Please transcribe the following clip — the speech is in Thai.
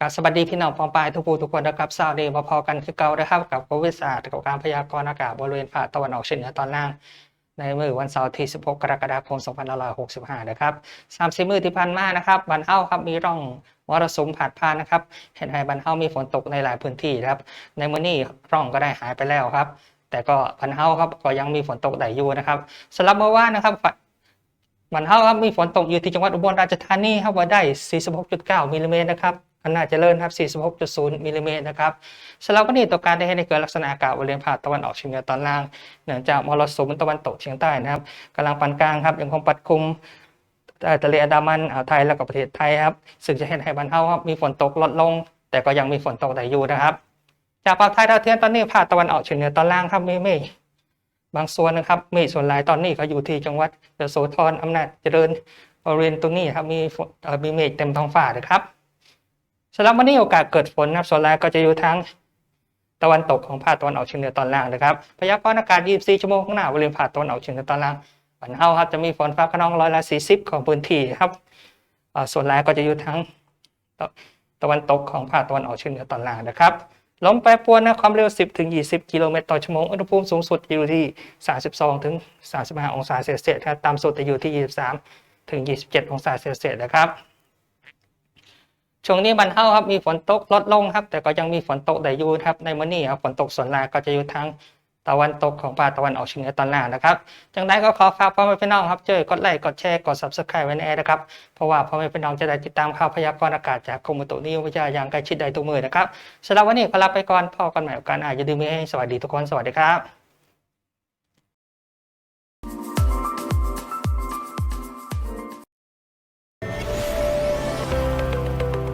ครับสวัสดีพี่น้องปองปายทุกผู้ทุกคนนะครับสวัสดีมาพอกันคือเก่านะครับกับโควิดศาสตร์กับการพยากรณ์อากาศบริเวณภาคตะวันออกเฉียงเหนือตอนล่าง ในมือวันเสาร์ที่ 16 กรกฎาคม 2565 นะครับ30 มือที่ผ่านมานะครับบันเฮาครับมีร่องมรสุมผ่านผ่านนะครับ เห็นให้บันเฮามีฝนตกในหลายพื้นที่นะครับ ในมื้อนี้ร่องก็ได้หายไปแล้วครับ แต่ก็บันเฮาครับก็ยังมีฝนตกได้อยู่นะครับสำหรับเมื่อวานนะครับบันเฮาครับมีฝนตกอยู่ที่จังหวัดอุบลราชธานีครับว่าได้ 46.9มิลลิเมตรนะครับ ขนาดเจริญครับ 46.0มิลลิเมตรนะครับสำหรับวันนี้ตัวการได้ให้ในเกิดลักษณะอากาศบริเวณภาคตะวันออกเฉียงเหนือตอนล่างเนื่องจากมรสุมตะวันตกเฉียงใต้นะครับกำลังปานกลางครับยังคงปัดคุมเอ่ทะเลอันดามันอ่าวไทยแล้วก็ประเทศไทยครับซึ่งจะเห็นให้บันเฮาครับมีฝนตกลดลง แต่ก็ยังมีฝนตกได้อยู่นะครับ จากภาพถ่ายดาวเทียมตอนนี้ภาคตะวันออกเฉียงเหนือตอนล่างครับมีเมฆบางส่วนนะครับเมฆส่วนหลายตอนนี้ก็อยู่ที่จังหวัดยโสธรอำนาจเจริญบริเวณตรงนี้ครับมีมีเมฆเต็มท้องฟ้าเลยครับ สำหรับวันนี้โอกาสเกิดฝนนะครับส่วนใหญ่ก็จะอยู่ทางตะวันตกของภาคตะวันออกเฉียงเหนือตอนล่างนะครับพยากรณ์อากาศ 24 ชั่วโมงข้างหน้าบริเวณภาคตะวันออกเฉียงเหนือตอนล่างวันเฮาครับจะมีฝนฟ้าขนองร้อยละ 40 ของพื้นที่ครับส่วนใหญ่ก็จะอยู่ทางตะตะวันตกของภาคตะวันออกเฉียงเหนือตอนล่างนะครับลมแปรปรวนนะความเร็ว 10 ถึง 20 กิโลเมตรต่อชั่วโมง อุณหภูมิสูงสุดอยู่ที่ 32 ถึง 35 องศาเซลเซียสครับ ต่ำสุดจะอยู่ที่ 23 ถึง 27 องศาเซลเซียสนะครับ ช่วงนี้บันเทาครับมีฝนตกลดลงครับ แต่ก็ยังมีฝนตกได้อยู่ครับในมื้อนี้ครับฝนตกส่วนใหญ่ก็จะอยู่ทางตะวันตกของภาคตะวันออกเฉียงเหนือตอนล่างนะครับจังไดก็ขอฝากพ่อแม่พี่น้องครับช่วยกดไลค์กดแชร์กด subscribe ไว้ในแอร์นะครับ เพราะว่าพ่อแม่พี่น้องจะได้ติดตามข่าวพยากรณ์อากาศจากกรมอุตุนิยมวิทยาอย่างใกล้ชิดได้ทุกมือนะครับสำหรับวันนี้ขอลาไปก่อนพอกันใหม่โอกาสหน้าอย่าลืมให้สวัสดีทุกคนสวัสดีครับ